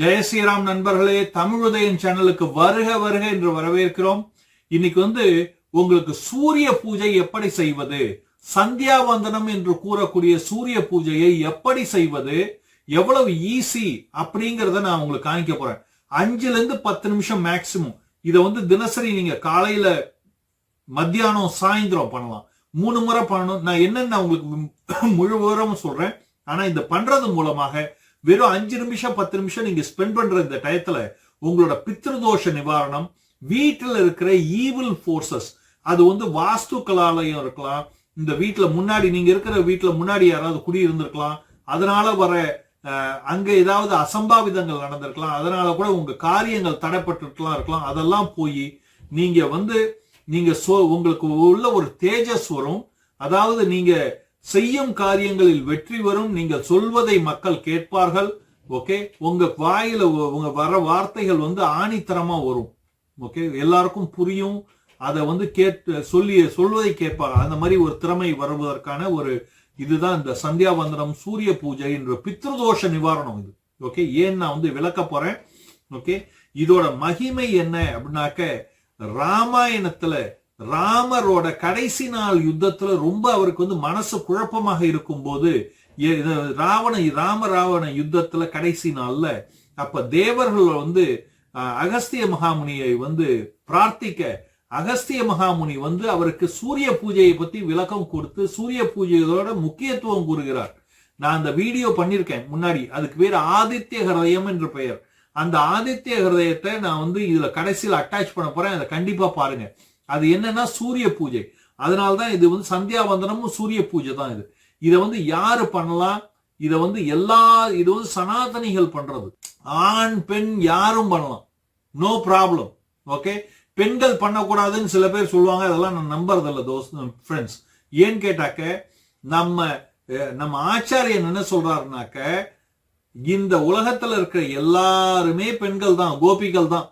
ஜெயஸ்ரீராம் நண்பர்களே நண்பர்களே தமிழுதயம் சேனலுக்கு வருக வருக என்று வரவேற்கிறோம். இன்னைக்கு வந்து உங்களுக்கு சூரிய பூஜை எப்படி செய்வது சந்தியாவந்தனம் என்று கூறக்கூடிய சூரிய பூஜையை எப்படி செய்வது எவ்வளவு ஈஸி அப்படிங்கிறத நான் உங்களுக்கு காமிக்க போறேன். அஞ்சுல இருந்து பத்து நிமிஷம் மேக்சிமம். இதை வந்து தினசரி நீங்க காலையில மத்தியானம் சாயந்தரம் பண்ணலாம். மூணு முறை பண்ணணும். நான் என்னென்ன உங்களுக்கு முழு விவரமும் சொல்றேன். ஆனா இந்த பண்றது மூலமாக வெறும் அஞ்சு நிமிஷம் பத்து நிமிஷம் நீங்க ஸ்பெண்ட் பண்ற இந்த டயத்துல உங்களோட பித்ருதோஷ நிவாரணம் வீட்டில் இருக்கிற ஈவில் ஃபோர்ஸஸ் அது வந்து வாஸ்து கலாலயம் இருக்கலாம். இந்த வீட்டுல முன்னாடி நீங்க இருக்கிற வீட்டுல முன்னாடி யாராவது குடி இருந்திருக்கலாம். அதனால வர அங்க ஏதாவது அசம்பாவிதங்கள் நடந்திருக்கலாம். அதனால கூட உங்க காரியங்கள் தடைப்பட்டுலாம் இருக்கலாம். அதெல்லாம் போய் நீங்க வந்து நீங்க சோ உங்களுக்கு உள்ள ஒரு தேஜஸ் வரும். அதாவது நீங்க செய்யும் காரியங்களில் வெற்றி வரும். நீங்கள் சொல்வதை மக்கள் கேட்பார்கள். ஓகே? உங்க வாயில உங்க வர வார்த்தைகள் வந்து ஆணித்தரமா வரும். ஓகே? எல்லாருக்கும் புரியும். அதை வந்து கேட்டு சொல்லி சொல்வதை கேட்பாங்க அந்த மாதிரி ஒரு திறமை வருவதற்கான ஒரு இதுதான் இந்த சந்தியாவந்தனம் சூரிய பூஜை என்ற பித்ருதோஷ நிவாரணம் இது. ஓகே? ஏன் நான் வந்து விளக்க போறேன்? ஓகே? இதோட மகிமை என்ன அப்படின்னாக்க ராமாயணத்துல ராமரோட கடைசி நாள் யுத்தத்துல ரொம்ப அவருக்கு வந்து மனசு குழப்பமாக இருக்கும்போது போது ராவண ராம ராவண யுத்தத்துல கடைசி நாள்ல அப்ப தேவர்கள் வந்து அகஸ்திய மகாமுனியை வந்து பிரார்த்திக்க அகஸ்திய மகாமுனி வந்து அவருக்கு சூரிய பூஜையை பத்தி விளக்கம் கொடுத்து சூரிய பூஜையோட முக்கியத்துவம் கூறுகிறார். நான் அந்த வீடியோ பண்ணிருக்கேன் முன்னாடி. அதுக்கு பேர் ஆதித்ய ஹிரதயம் என்று பெயர். அந்த ஆதித்ய ஹிரதயத்தை நான் வந்து இதுல கடைசியில் அட்டாச் பண்ண போறேன். அதை கண்டிப்பா பாருங்க. அது என்னன்னா சூரிய பூஜை. அதனால்தான் இது வந்து சந்தியாவந்தனமும் சூரிய பூஜை தான் இது. இதை வந்து யாரு பண்ணலாம்? இதை வந்து எல்லா இது வந்து சனாதனிகள் பண்றது. ஆண் பெண் யாரும் பண்ணலாம். நோ ப்ராப்ளம் ஓகே பெண்கள் பண்ணக்கூடாதுன்னு சில பேர் சொல்லுவாங்க. அதெல்லாம் நான் நம்புறதில்ல தோஸ் ஃப்ரெண்ட்ஸ் ஏன்னு கேட்டாக்க நம்ம நம்ம ஆச்சாரியன் என்ன சொல்றாருனாக்க இந்த உலகத்துல இருக்கிற எல்லாருமே பெண்கள் தான் கோபிகள் தான்.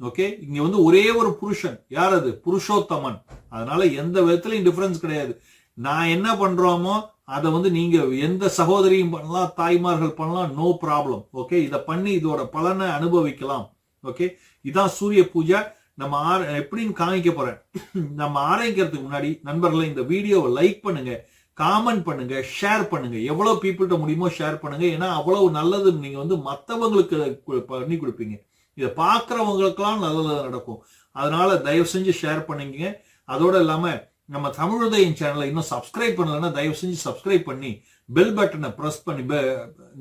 ஓகே? இங்க வந்து ஒரே ஒரு புருஷன். யார் அது? புருஷோத்தமன். அதனால எந்த விதத்துலயும் டிஃபரன்ஸ் கிடையாது. நான் என்ன பண்றோமோ அதை வந்து நீங்க எந்த சகோதரியும் பண்ணலாம் தாய்மார்கள் பண்ணலாம் நோ ப்ராப்ளம் ஓகே? இதை பண்ணி இதோட பலனை அனுபவிக்கலாம். ஓகே? இதான் சூரிய பூஜை. நம்ம ஆர- எப்படின்னு காமிக்க போறேன். நம்ம ஆரம்பிக்கிறதுக்கு முன்னாடி நண்பர்களை இந்த வீடியோவை லைக் பண்ணுங்க காமெண்ட் பண்ணுங்க ஷேர் பண்ணுங்க. எவ்வளவு பீப்புள்கிட்ட முடியுமோ ஷேர் பண்ணுங்க. ஏன்னா அவ்வளவு நல்லது நீங்க வந்து மற்றவங்களுக்கு பண்ணி கொடுப்பீங்க. இதை பார்க்குறவங்களுக்கெல்லாம் நல்லது நடக்கும். அதனால தயவு செஞ்சு ஷேர் பண்ணிக்கங்க. அதோடு இல்லாமல் நம்ம தமிழுதயம் சேனலை இன்னும் சப்ஸ்கிரைப் பண்ணலன்னா தயவு செஞ்சு சப்ஸ்கிரைப் பண்ணி பெல் பட்டனை ப்ரெஸ் பண்ணி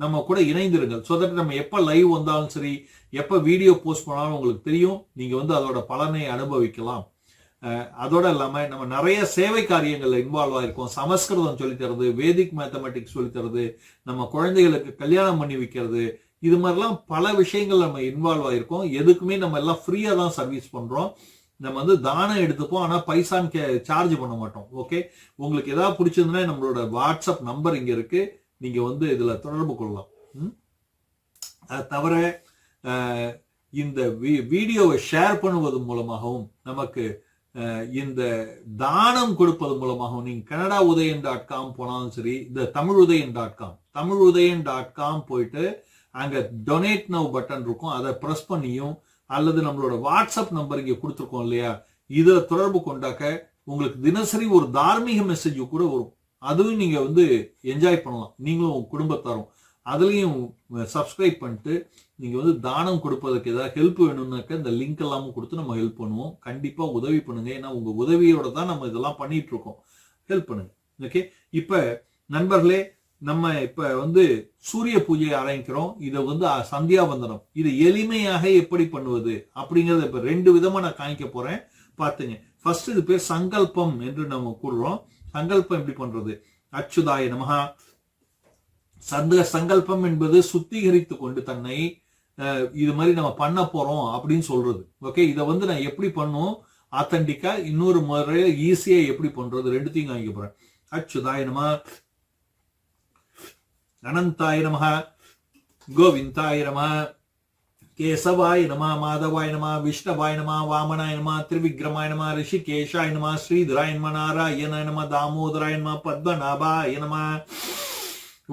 நம்ம கூட இணைந்திருங்கள். ஸோ தட் நம்ம எப்போ லைவ் வந்தாலும் சரி எப்போ வீடியோ போஸ்ட் பண்ணாலும் உங்களுக்கு தெரியும். நீங்கள் வந்து அதோட பலனை அனுபவிக்கலாம். அதோட இல்லாமல் நம்ம நிறைய சேவை காரியங்களில் இன்வால்வ் ஆகிருக்கோம் சமஸ்கிருதம் சொல்லித்தரது வேதிக் மேத்தமெட்டிக்ஸ் சொல்லித்தரது நம்ம குழந்தைகளுக்கு கல்யாணம் பண்ணி வைக்கிறது இது மாதிரிலாம் பல விஷயங்கள் நம்ம இன்வால்வ் ஆயிருக்கோம். எதுக்குமே நம்ம எல்லாம் ஃப்ரீயாக தான் சர்வீஸ் பண்ணுறோம் நம்ம வந்து தானம் எடுத்துப்போம். ஆனால் பைசான்னு கே சார்ஜ் பண்ண மாட்டோம். ஓகே உங்களுக்கு எதாவது பிடிச்சிருந்தா நம்மளோட வாட்ஸ்அப் நம்பர் இங்கே இருக்கு. நீங்க வந்து இதில் தொடர்பு கொள்ளலாம். ம்? அது தவிர இந்த வீ- வீடியோவை ஷேர் பண்ணுவது மூலமாகவும் நமக்கு இந்த தானம் கொடுப்பது மூலமாகவும் நீங்கள் கனடா உதயன் டாட் காம் போனாலும் சரி இந்த Tamil Udhayan dot com Tamil Udhayan dot com போயிட்டு அங்கே டொனேட் நவ் பட்டன் இருக்கும். அதை ப்ரெஸ் பண்ணியும் அல்லது நம்மளோட வாட்ஸ்அப் நம்பர் இங்கே கொடுத்துருக்கோம் இல்லையா? இதில் தொடர்பு கொண்டாக்க உங்களுக்கு தினசரி ஒரு தார்மீக மெசேஜ் கூட வரும். அதுவும் நீங்கள் வந்து என்ஜாய் பண்ணலாம். நீங்களும் உங்கள் குடும்பத்தாரும். அதுலேயும் சப்ஸ்கிரைப் பண்ணிட்டு நீங்கள் வந்து தானம் கொடுப்பதற்கு ஏதாவது ஹெல்ப் வேணும்னாக்க இந்த லிங்க் எல்லாமும் கொடுத்து நம்ம ஹெல்ப் பண்ணுவோம். கண்டிப்பாக உதவி பண்ணுங்க. ஏன்னா உங்கள் உதவியோட தான் நம்ம இதெல்லாம் பண்ணிட்டு இருக்கோம். ஹெல்ப் பண்ணுங்க. ஓகே இப்போ நண்பர்களே நம்ம இப்ப வந்து சூரிய பூஜையை ஆரம்பிக்கிறோம். இதை வந்து சந்தியாவந்தனம் இது எளிமையாக எப்படி பண்ணுவது அப்படிங்கறத இப்ப ரெண்டு விதமா நான் காமிக்க போறேன். பாத்துங்க ஃபர்ஸ்ட் இது பேர் சங்கல்பம் என்று நம்ம கூறுறோம். சங்கல்பம் எப்படி பண்றது? அச்சுதாய நமகா சந்த சங்கல்பம் என்பது சுத்திகரித்து கொண்டு தன்னை அஹ், இது மாதிரி நம்ம பண்ண போறோம் அப்படின்னு சொல்றது. ஓகே இதை வந்து நான் எப்படி பண்ணும்? ஆத்தன்டிக்கா இன்னொரு முறையில ஈஸியா எப்படி பண்றது? ரெண்டுத்தையும் காமிக்க போறேன். அச்சுதாயனமா அனந்தாய நம கோவிந்தாய நம கேசவாய நம மாதவாய நம விஷ்ணவாய நம வாமனாய நம திரிவிக்ரமாய நம ரிஷிகேஷாய நம ஸ்ரீதராய நம நாராயணாய நம தாமோதராய நம பத்மநாபாய நம.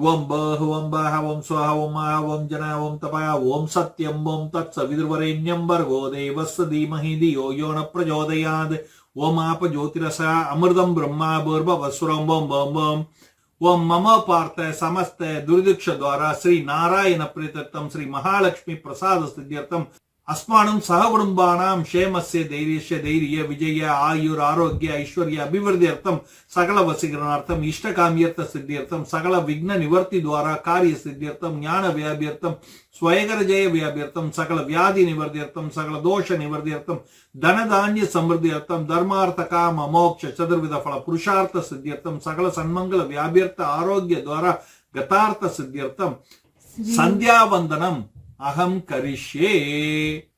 ஓம் பஹ ஓம் பஹ ஓம் ஸ்வஹ ஓம் மஹ ஓம் ஜன ஓம் தப ஓம் சத்யம் ஓம் தத் சவிதுர்வரேண்யம் வர்கோ தேவஸ்ஸ தீமஹி தியோ யோ ந பிரச்சோதயாத் ஓம் ஆப ஜோதிரசா அமிர்தம் பிரம்மா பூர்வவசுரம் ஓம் ஓம் ஓம் ஓம் மம பார்த்த சமஸ்த துரிதிக்ஷ துவாரா ஸ்ரீ நாராயண பிரீத்தம் ஸ்ரீ மகாலட்சுமி பிரசாத சித்தியர்த்தம் அஸ்மானம் சககுடும்பானாம் க்ஷேமஸ்ய தைரியஸ்ய தைரிய விஜய ஆயுர் ஆரோக்கிய ஐஸ்வர்ய அபிவிருத்தியர்த்தம் சகல வசீகரணார்த்தம் இஷ்டகாமியர்த்த சித்தியர்த்தம் சகல விக்ன நிவர்த்தி துவாரா காரிய சித்தியர்த்தம் ஞான வியாபியர்த்தம் ஸ்வயகர ஜெய வியாபியர்த்தம் சகல வியாதி நிவர்த்தியர்த்தம் சகல தோஷ நிவர்த்தியர்த்தம் தனதானிய சமிருத்தியர்த்தம் தர்மார்த்த காம மோக்ஷ சதுர்வித ஃபல புருஷார்த்த சித்தியர்த்தம் சகல சன்மங்கல வியாபியர்த்த ஆரோக்கிய துவாரா கதார்த்த சித்தியர்த்தம் சந்தியாவந்தனம் அகம் கரிஷே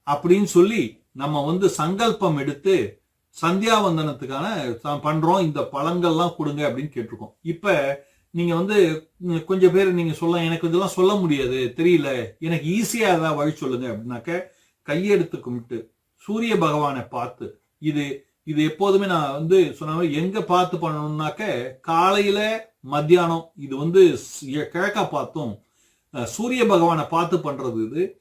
அப்படின்னு சொல்லி நம்ம வந்து சங்கல்பம் எடுத்து சந்தியாவந்தனத்துக்கான தான் பண்றோம். இந்த பழங்கள்லாம் கொடுங்க அப்படின்னு கேட்டிருக்கோம். இப்ப நீங்க வந்து கொஞ்சம் பேர் நீங்க சொல்ல எனக்கு இதெல்லாம் சொல்ல முடியாது தெரியல. எனக்கு ஈஸியா ஏதாவது வழி சொல்லுங்க அப்படின்னாக்க கையெடுத்து கும்பிட்டு சூரிய பகவானை பார்த்து இது இது எப்போதுமே நான் வந்து சொன்ன எங்க பார்த்து பண்ணணும்னாக்க காலையில மத்தியானம் இது வந்து கிழக்கா கிழக்க பார்த்தும். சூரிய பகவானை பார்த்து பண்றது இது.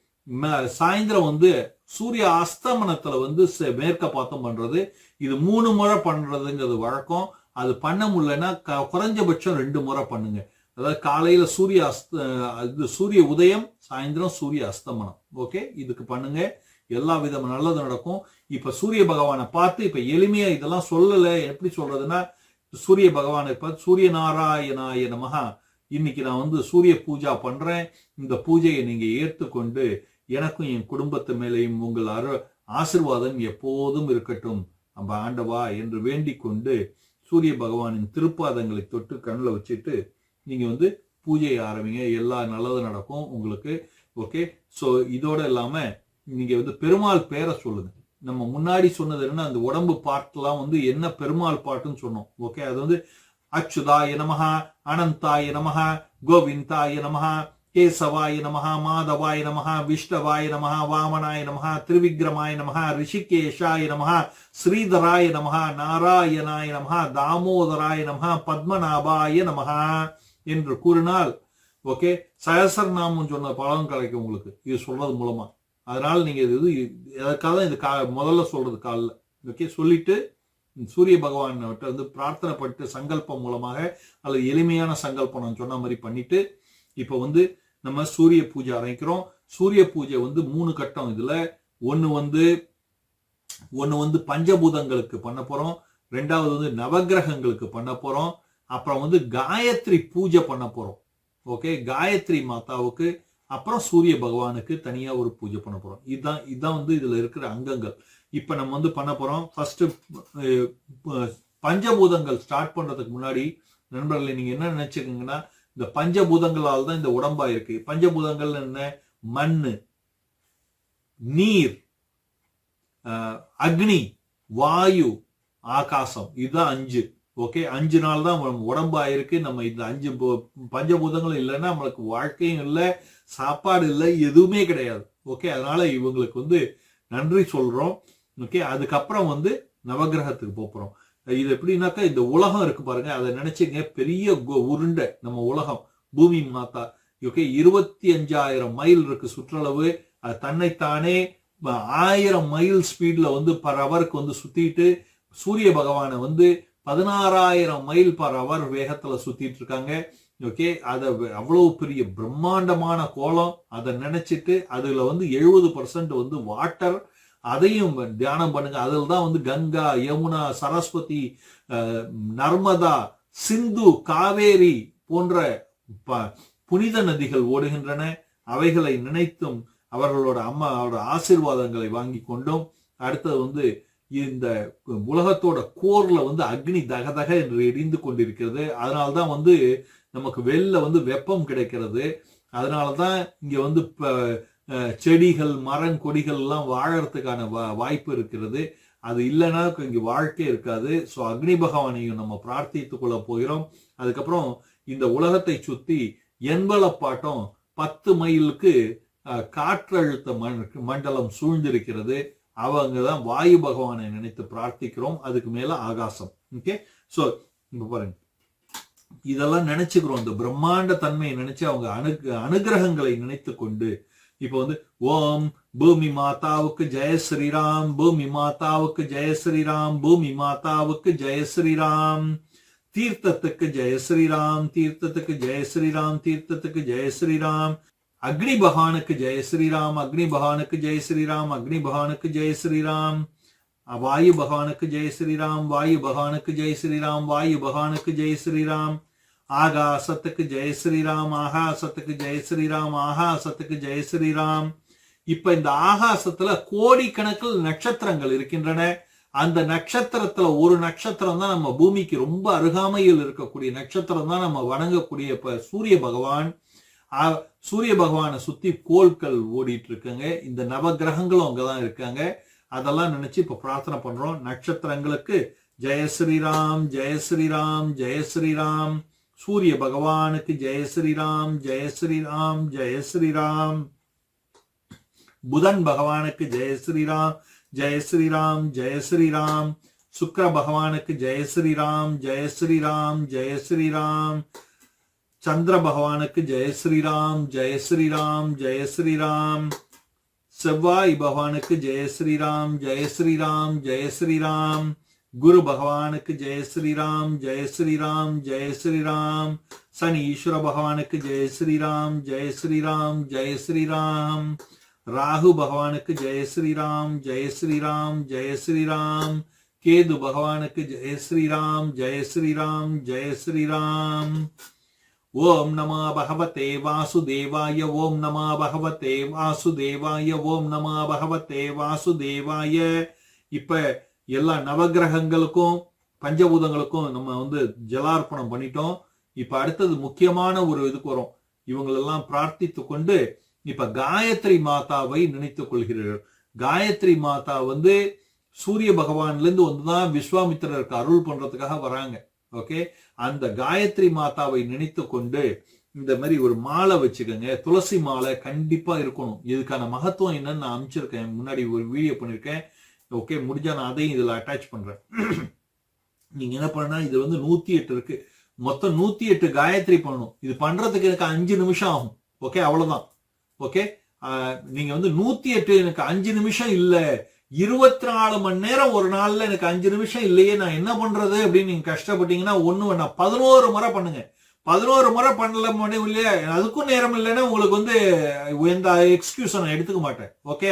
சாயந்தரம் வந்து சூரிய அஸ்தமனத்துல வந்து மேற்க பார்த்தும் பண்றது. இது மூணு முறை பண்றதுங்கிறது வழக்கம். அது பண்ண முடியலன்னா க- குறைஞ்சபட்சம் ரெண்டு முறை பண்ணுங்க. அதாவது காலையில சூரிய அஸ்த இது சூரிய உதயம் சாயந்தரம் சூரிய அஸ்தமனம். ஓகே? இதுக்கு பண்ணுங்க. எல்லா விதம் நல்லது நடக்கும். இப்ப சூரிய பகவானை பார்த்து இப்ப எளிமையா இதெல்லாம் சொல்லலை. எப்படி சொல்றதுன்னா சூரிய பகவானை பார்த்து சூரிய நாராயணாய நமகா இன்னைக்கு நான் வந்து சூரிய பூஜா பண்றேன். இந்த பூஜையை நீங்க ஏற்றுக்கொண்டு எனக்கும் என் குடும்பத்து மேலேயும் உங்கள் அரு ஆசிர்வாதம் எப்போதும் இருக்கட்டும். நம்ம ஆண்டவா என்று வேண்டிக் கொண்டு சூரிய பகவானின் திருப்பாதங்களை தொட்டு கண்ணில் வச்சுட்டு நீங்கள் வந்து பூஜையை ஆரம்பிங்க. எல்லா நல்லதும் நடக்கும் உங்களுக்கு. ஓகே? ஸோ இதோட இல்லாமல் நீங்கள் வந்து பெருமாள் பேரை சொல்லுங்க. நம்ம முன்னாடி சொன்னது என்ன அந்த உடம்பு பாட்டுலாம் வந்து என்ன பெருமாள் பாட்டுன்னு சொன்னோம். ஓகே? அது வந்து அச்சுதாய நமக அனந்தாய நமக கோவிந்தாய நமக கேசவாய நமக மாதவாய நமஹா விஷ்ணவாய நமக வாமனாய நமக திருவிக்ரமாய நமக ரிஷிகேஷாய நமக ஸ்ரீதராய நமக நாராயணாய நமக தாமோதராய நமக பத்மநாபாய நமக என்று கூறினால் ஓகே சகசரநாமம் சொன்ன பலன் கிடைக்கும் உங்களுக்கு. இது சொல்றது மூலமா. அதனால நீங்க இது இது எதற்காக தான் இது கா முதல்ல சொல்றது காலில். ஓகே சொல்லிட்டு சூரிய பகவான்கிட்ட வந்து பிரார்த்தனை பட்டு சங்கல்பம் மூலமாக அல்லது எளிமையான சங்கல்பம் நான் சொன்ன மாதிரி பண்ணிட்டு இப்போ வந்து நம்ம சூரிய பூஜை ஆரம்பிக்கிறோம். சூரிய பூஜை வந்து மூணு கட்டம். இதில் ஒன்று வந்து ஒன்று வந்து பஞ்சபூதங்களுக்கு பண்ண போகிறோம் ரெண்டாவது வந்து நவக்கிரகங்களுக்கு பண்ண போகிறோம் அப்புறம் வந்து காயத்ரி பூஜை பண்ண போகிறோம் ஓகே? காயத்ரி மாதாவுக்கு அப்புறம் சூரிய பகவானுக்கு தனியாக ஒரு பூஜை பண்ண போகிறோம் இதுதான் இதுதான் வந்து இதில் இருக்கிற அங்கங்கள். இப்போ நம்ம வந்து பண்ண போகிறோம் ஃபஸ்ட்டு பஞ்சபூதங்கள் ஸ்டார்ட் பண்ணுறதுக்கு முன்னாடி நண்பர்களை நீங்கள் என்ன நினச்சிக்கோங்கன்னா இந்த பஞ்சபூதங்களால் தான் இந்த உடம்பா இருக்கு. பஞ்சபூதங்கள் என்ன? மண் நீர் அக்னி வாயு ஆகாசம். இதுதான் அஞ்சு. ஓகே? அஞ்சு நாள் தான் நம்ம உடம்பா இருக்கு. நம்ம இந்த அஞ்சு பஞ்சபூதங்களும் இல்லைன்னா நம்மளுக்கு வாழ்க்கையும் இல்லை சாப்பாடு இல்லை எதுவுமே கிடையாது. ஓகே? அதனால இவங்களுக்கு வந்து நன்றி சொல்றோம். ஓகே அதுக்கப்புறம் வந்து நவகிரகத்துக்கு போகிறோம் இது எப்படின்னாக்கா இந்த உலகம் இருக்கு பாருங்க அதை நினைச்சுங்க பெரிய கு- உருண்டை நம்ம உலகம் பூமி மாதா ஓகே இருபத்தி அஞ்சாயிரம் மைல் இருக்கு சுற்றளவு. அது தன்னைத்தானே ஆயிரம் மைல் ஸ்பீட்ல வந்து பர் ஹவருக்கு வந்து சுத்திட்டு சூரிய பகவானை வந்து பதினாறாயிரம் மைல் பர் ஹவர் வேகத்துல சுத்திட்டு இருக்காங்க. ஓகே அதை அவ்வளவு பெரிய பிரம்மாண்டமான கோலம் அதை நினைச்சிட்டு அதுல வந்து எழுபது பர்சன்ட் வந்து வாட்டர் அதையும் தியானம் பண்ணுங்க. அதில் தான் வந்து கங்கா யமுனா சரஸ்வதி நர்மதா சிந்து காவேரி போன்ற ப- புனித நதிகள் ஓடுகின்றன. அவைகளை நினைத்தும் அவர்களோட அம்மாவோட ஆசிர்வாதங்களை வாங்கி கொண்டும். அடுத்தது வந்து இந்த உலகத்தோட கோர்ல வந்து அக்னி தகதக என்று எரிந்து கொண்டிருக்கிறது. அதனால்தான் வந்து நமக்கு வெளில வந்து வெப்பம் கிடைக்கிறது. அதனாலதான் இங்க வந்து இப்ப செடிகள் மரம் கொடிகள் எல்லாம் வாழறதுக்கான வா- வாய்ப்பு இருக்கிறது. அது இல்லைன்னா இங்கே வாழ்க்கை இருக்காது. ஸோ அக்னி பகவானையும் நம்ம பிரார்த்தித்துக் கொள்ள போகிறோம். அதுக்கப்புறம் இந்த உலகத்தை சுற்றி எண்பலப்பாட்டம் பத்து மைலுக்கு காற்றழுத்த மண்- மண்டலம் சூழ்ந்திருக்கிறது. அவங்க தான் வாயு பகவானை நினைத்து பிரார்த்திக்கிறோம். அதுக்கு மேல ஆகாசம். ஓகே? ஸோ இப்போ பாருங்க. இதெல்லாம் நினைச்சுக்கிறோம். இந்த பிரம்மாண்ட தன்மையை நினைச்சு அவங்க அனு அனுகிரகங்களை நினைத்து கொண்டு இப்போ வந்து ஓம் பூமி மாதாவுக்கு ஜெய ஸ்ரீராம் பூமி மாதாவுக்கு ஜெய ஸ்ரீராம் பூமி மாதாவுக்கு ஜெய ஸ்ரீராம் தீர்த்தத்துக்கு ஜெய ஸ்ரீராம் தீர்த்தத்துக்கு ஜெய ஸ்ரீராம் தீர்த்தத்துக்கு ஜெய ஸ்ரீராம் அக்னி பகவானுக்கு ஜெய ஸ்ரீராம் அக்னி பகவானுக்கு ஜெய ஸ்ரீராம் அக்னி பகவானுக்கு ஜெய ஸ்ரீராம் வாயு பகவானுக்கு ஜெய ஸ்ரீராம் வாயு பகவானுக்கு ஜெய ஸ்ரீராம் வாயு பகவானுக்கு ஜெய ஸ்ரீராம் ஆகாசத்துக்கு ஜெய ஸ்ரீராம் ஆகாசத்துக்கு ஜெய ஸ்ரீராம் ஆகாசத்துக்கு ஜெய ஸ்ரீராம். இப்ப இந்த ஆகாசத்துல கோடிக்கணக்கில் நட்சத்திரங்கள் இருக்கின்றன. அந்த நட்சத்திரத்துல ஒரு நட்சத்திரம் தான் நம்ம பூமிக்கு ரொம்ப அருகாமையில் இருக்கக்கூடிய நட்சத்திரம் தான் நம்ம வணங்கக்கூடிய இப்ப சூரிய பகவான். சூரிய பகவானை சுத்தி கோள்கள் ஓடிட்டு இருக்குங்க. இந்த நவகிரகங்களும் அங்கதான் இருக்காங்க. அதெல்லாம் நினைச்சு இப்ப பிரார்த்தனை பண்றோம். நட்சத்திரங்களுக்கு ஜெய ஸ்ரீராம் ஜெய ஸ்ரீராம் ஜெய ஸ்ரீராம். சூரிய பகவானுக்கு ஜெய ஸ்ரீராம் ஜெய ஸ்ரீராம் ஜெய ஸ்ரீராம் புதன் பகவானுக்கு ஜெய ஸ்ரீராம் ஜெய ஸ்ரீராம் ஜெய ஸ்ரீராம் சுக்கிர பகவானுக்கு ஜெய ஸ்ரீராம் ஜெய ஸ்ரீராம் ஜெய ஸ்ரீராம் சந்திர பகவானுக்கு ஜெய ஸ்ரீராம் ஜெய ஸ்ரீராம் ஜெய ஸ்ரீராம் செவ்வாய் பகவானுக்கு ஜெய ஸ்ரீராம் ஜெய ஸ்ரீராம் ஜெய ஸ்ரீராம் குரு பகவானுக்கு ஜெய ஸ்ரீராம் ஜெய ஸ்ரீராம் ஜெய ஸ்ரீராம் சனி ஈஸ்வர பகவானுக்கு ஜெய ஸ்ரீராம் ஜெய ஸ்ரீராம் ஜெய ஸ்ரீராம் ராகு பகவானுக்கு ஜெய ஸ்ரீராம் ஜெய ஸ்ரீராம் ஜெய ஸ்ரீராம் கேது பகவானுக்கு ஜெய ஸ்ரீராம் ஜெய ஸ்ரீராம் ஜெய ஸ்ரீராம் ஓம் நம பகவதே வாசுதேவாய ஓம் நம பகவதே வாசுதேவாய ஓம் நம பகவதே வாசுதேவாய இப்ப எல்லா நவகிரகங்களுக்கும் பஞ்சபூதங்களுக்கும் நம்ம வந்து ஜலார்ப்பணம் பண்ணிட்டோம். இப்ப அடுத்தது முக்கியமான ஒரு இதுக்கு வரும். இவங்களெல்லாம் பிரார்த்தித்து கொண்டு இப்ப காயத்ரி மாதாவை நினைத்துக் கொள்கிறீர்கள். காயத்ரி மாதா வந்து சூரிய பகவான்ல இருந்து வந்துதான் விஸ்வாமித்திரருக்கு அருள் பண்றதுக்காக வராங்க. ஓகே? அந்த காயத்ரி மாதாவை நினைத்து கொண்டு இந்த மாதிரி ஒரு மாலை வச்சுக்கோங்க. துளசி மாலை கண்டிப்பா இருக்கணும். இதுக்கான மகத்துவம் என்னன்னு நான் அமைச்சிருக்கேன். முன்னாடி ஒரு வீடியோ பண்ணிருக்கேன். ஓகே முடிஞ்சா நான் அதையும் இதில் அட்டாச் பண்ணுறேன் நீங்கள் என்ன பண்ணா இது வந்து நூற்றி எட்டு இருக்கு. மொத்தம் நூற்றி எட்டு காயத்ரி பண்ணணும். இது பண்ணுறதுக்கு எனக்கு அஞ்சு நிமிஷம் ஆகும். ஓகே அவ்வளோதான் ஓகே நீங்கள் வந்து நூற்றி எட்டு எனக்கு அஞ்சு நிமிஷம் இல்லை. இருபத்தி நாலு மணி நேரம் ஒரு நாளில் எனக்கு அஞ்சு நிமிஷம் இல்லையே நான் என்ன பண்ணுறது அப்படின்னு நீங்கள் கஷ்டப்பட்டீங்கன்னா ஒன்று வேணாம். பதினோரு முறை பண்ணுங்கள் பதினோரு முறை பண்ணல முடியும் இல்லையா அதுக்கும் நேரம் இல்லைன்னா உங்களுக்கு வந்து எந்த எக்ஸ்கியூஸை நான் எடுத்துக்க மாட்டேன். ஓகே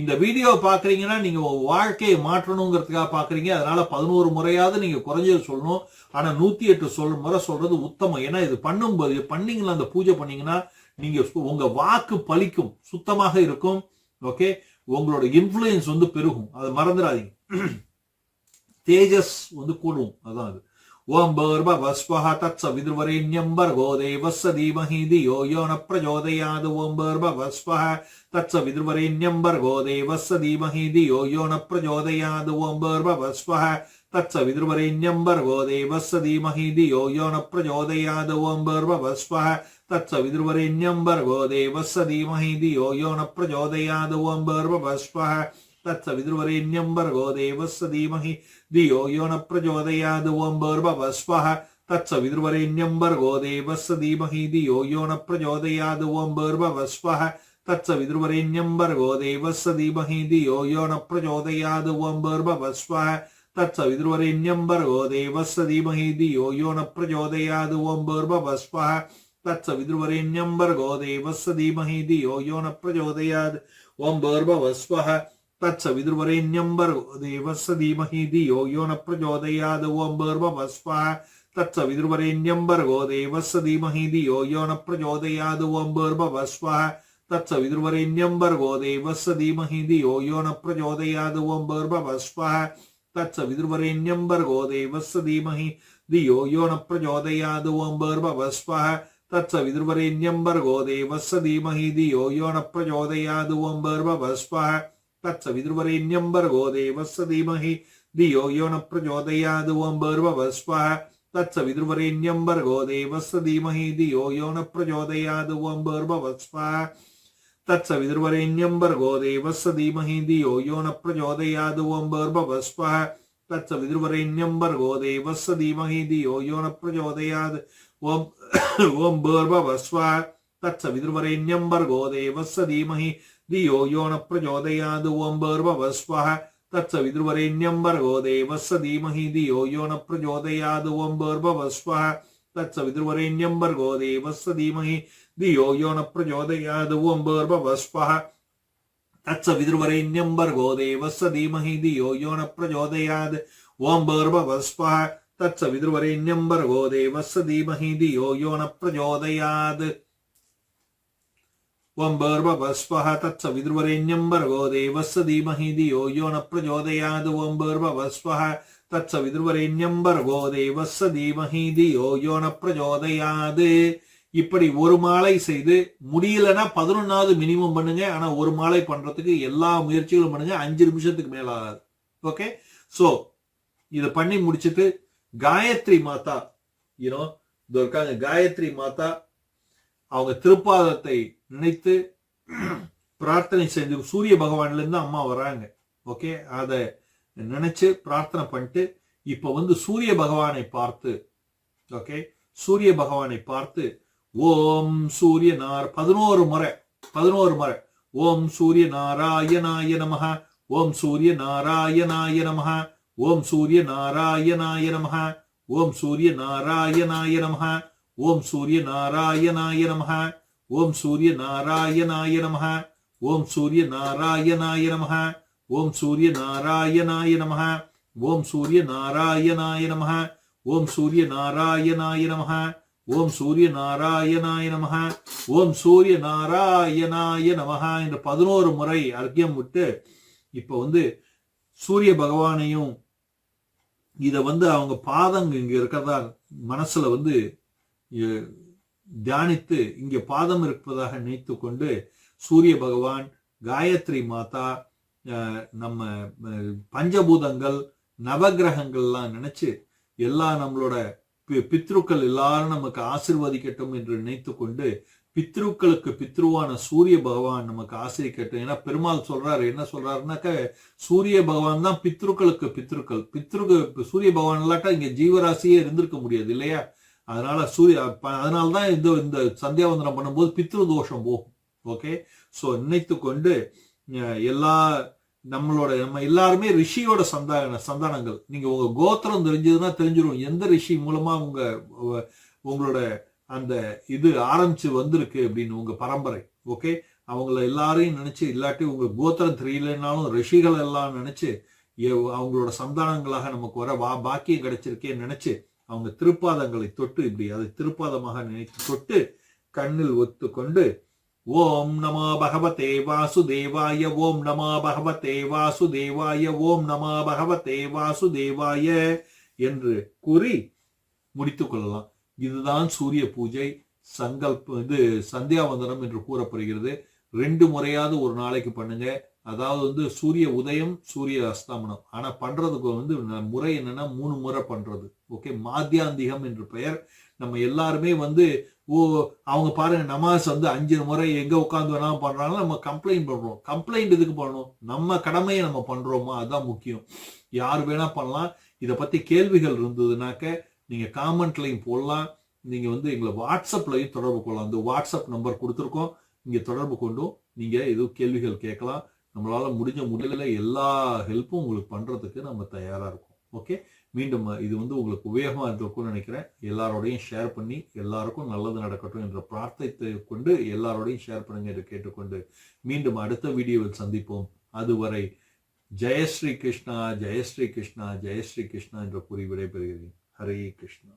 இந்த வீடியோ பார்க்குறீங்கன்னா நீங்கள் வாழ்க்கையை மாற்றணுங்கிறதுக்காக பார்க்குறீங்க அதனால் பதினோரு முறையாவது நீங்கள் குறைஞ்சது சொல்லணும். ஆனால் நூற்றி எட்டு சொல் முறை சொல்கிறது உத்தமம். ஏன்னா இது பண்ணும்போது பண்ணீங்களா அந்த பூஜை பண்ணிங்கன்னா நீங்கள் உங்கள் வாக்கு பலிக்கும். சுத்தமாக இருக்கும். ஓகே உங்களோட இன்ஃப்ளூயன்ஸ் வந்து பெருகும். அதை மறந்துடாதீங்க. தேஜஸ் வந்து கூடும். அதான் அது. وم بربس تچوی وس دیم یو نجودیاد وس بری وس دیم دون پرجویاد وسائد وس دیم دون پرجویادر بو تری بر گو دید یون پرجویاد تتگ دے دھیمہجویاد وسائد یو نچویاد وسائد دھیمہ پرچویاد وسائد دون پرجویاد وس ادوریگو دے دیم دون پرجویابس تتم بر گود وس دیم یو نچویاد وسائدر گو دے وس دیم یو نچویاد وسائدر گو دے وس دیمہی دون پرجویاد تس ودوری نمبر گو وسم دیجویاد وسائد وس دیم دیچویادھ تتمبر گوس دیم یو نچویاد وسائد وس دیم دون پرجویادرس ودوری نمبر گو وس دیم دون پرجویادھ تس ودوری نمبر گو وس دیم یون پرچویاد و تتمبر گودے وس دھیمہ وس دیمہجو تچور گو وسمہ وس دیمہ یو نجودیاد وس بدوری نمبر گو وسمہ ஓம் பர்பவஸ்வஹ தத்சவிதுர்வரேண்யம் பர்கோ தேவஸ்ஸ தீமஹி தியோ யோ ந பிரச்சோதயாது ஓம் பர்பவஸ்வஹ தத்சவிதுர்வரேண்யம் பர்கோ தேவஸ்ஸ தீமஹி தியோ யோ ந பிரச்சோதயாது இப்படி ஒரு மாலை செய்து முடியலன்னா பதினொன்னாவது மினிமம் பண்ணுங்க. ஆனா ஒரு மாலை பண்றதுக்கு எல்லா முயற்சிகளும் பண்ணுங்க. அஞ்சு நிமிஷத்துக்கு மேல ஆகாது ஓகே ஸோ இதை பண்ணி முடிச்சுட்டு காயத்ரி மாதா யூனோ காயத்ரி மாதா அவங்க திருப்பாதத்தை நினைத்து பிரார்த்தனை செஞ்சு சூரிய பகவான்லேருந்து அம்மா வராங்க. ஓகே? அதை நினைச்சு பிரார்த்தனை பண்ணிட்டு இப்போ வந்து சூரிய பகவானை பார்த்து ஓகே? சூரிய பகவானை பார்த்து ஓம் சூரிய நார் பதினோரு முறை பதினோரு முறை ஓம் சூரிய நாராயணாய நமக ஓம் சூரிய நாராயணாய நமக ஓம் சூரிய நாராயணாய நமக ஓம் சூரிய நாராயணாய நமக ஓம் சூரிய நாராயணாய நமக ஓம் சூரிய நாராயணாய நமக ஓம் சூரிய நாராயணாய நமக ஓம் சூரிய நாராயணாய நமக ஓம் சூரிய நாராயணாய நமக ஓம் சூரிய நாராயணாய நமக ஓம் சூரிய நாராயணாய நமக ஓம் சூரிய நாராயணாய நமக என்ற பதினோரு முறை அர்க்கியம் விட்டு இப்ப வந்து சூரிய பகவானையும் இத வந்து அவங்க பாதங்க இங்க இருக்கிறதா மனசுல வந்து தியானித்து இங்கே பாதம் இருப்பதாக நினைத்து கொண்டு சூரிய பகவான் காயத்ரி மாதா நம்ம பஞ்சபூதங்கள் நவகிரகங்கள்லாம் நினைச்சு எல்லா நம்மளோட பி- பித்ருக்கள் எல்லாரும் நமக்கு ஆசிர்வதிக்கட்டும் என்று நினைத்து கொண்டு பித்ருக்களுக்கு பித்ருவான சூரிய பகவான் நமக்கு ஆசிரிக்கட்டும். ஏன்னா பெருமாள் சொல்றாரு என்ன சொல்றாருனாக்க சூரிய பகவான் தான் பித்ருக்களுக்கு பித்ருக்கள். பித்ருக்கு சூரிய பகவான் இல்லாட்டா இங்க ஜீவராசியே இருந்திருக்க முடியாது இல்லையா? அதனால சூரிய அதனால தான் இந்த இந்த சந்தியாவந்தனம் பண்ணும்போது பித்ரு தோஷம் போகும். ஓகே ஸோ நினைத்து கொண்டு எல்லா நம்மளோட நம்ம எல்லாருமே ரிஷியோட சந்தான சந்தானங்கள். நீங்க உங்க கோத்திரம் தெரிஞ்சதுன்னா தெரிஞ்சிடும் எந்த ரிஷி மூலமா உங்க உங்களோட அந்த இது ஆரம்பிச்சு வந்திருக்கு அப்படின்னு உங்க பரம்பரை. ஓகே அவங்கள எல்லாரையும் நினைச்சு இல்லாட்டி உங்க கோத்திரம் தெரியலனாலும் ரிஷிகள் எல்லாம் நினைச்சு அவங்களோட சந்தானங்களாக நமக்கு வர வா பாக்கியம் கிடைச்சிருக்கேன்னு நினைச்சு அவங்க திருப்பாதங்களை தொட்டு இப்படி அதை திருப்பாதமாக நினைத்து தொட்டு கண்ணில் ஒத்து கொண்டு ஓம் நமோ பகவதே வாசுதேவாய ஓம் நமோ பகவதே வாசுதேவாய ஓம் நமோ பகவதே வாசுதேவாய என்று கூறி முடித்து கொள்ளலாம். இதுதான் சூரிய பூஜை. சங்கல்ப இது சந்தியாவந்தனம் என்று கூறப்படுகிறது. ரெண்டு முறையாவது ஒரு நாளைக்கு பண்ணுங்க. அதாவது வந்து சூரிய உதயம் சூரிய அஸ்தமனம். ஆனால் பண்ணுறதுக்கு வந்து முறை என்னென்னா மூணு முறை பண்ணுறது ஓகே? மாத்தியாந்திகம் என்று பெயர். நம்ம எல்லாருமே வந்து ஓ அவங்க பாருங்க நமாஸ் வந்து அஞ்சு முறை எங்கே உட்காந்து வேணாலும் பண்றாங்க நம்ம கம்ப்ளைண்ட் பண்ணுறோம் கம்ப்ளைண்ட் எதுக்கு பண்ணணும்? நம்ம கடமையை நம்ம பண்ணுறோமா அதுதான் முக்கியம். யார் வேணால் பண்ணலாம். இதை பற்றி கேள்விகள் இருந்ததுனாக்க நீங்கள் காமெண்ட்லையும் போடலாம். நீங்கள் வந்து எங்களை வாட்ஸ்அப்லையும் தொடர்பு கொள்ளலாம். அந்த வாட்ஸ்அப் நம்பர் கொடுத்துருக்கோம். இங்கே தொடர்பு கொண்டும் நீங்கள் எதுவும் கேள்விகள் கேட்கலாம். நம்மளால் முடிஞ்ச முடியல எல்லா ஹெல்ப்பும் உங்களுக்கு பண்ணுறதுக்கு நம்ம தயாராக இருக்கோம். ஓகே மீண்டும் இது வந்து உங்களுக்கு உபயோகமாக இருந்திருக்கும்னு நினைக்கிறேன். எல்லாரோடையும் ஷேர் பண்ணி எல்லாருக்கும் நல்லது நடக்கட்டும் என்ற பிரார்த்தத்தை கொண்டு எல்லாரோடையும் ஷேர் பண்ணுங்க என்று கேட்டுக்கொண்டு மீண்டும் அடுத்த வீடியோவில் சந்திப்போம். அதுவரை ஜெயஸ்ரீ கிருஷ்ணா ஜெயஸ்ரீ கிருஷ்ணா ஜெயஸ்ரீ கிருஷ்ணா என்ற கூறி விடைபெறுகிறேன். ஹரே கிருஷ்ணா.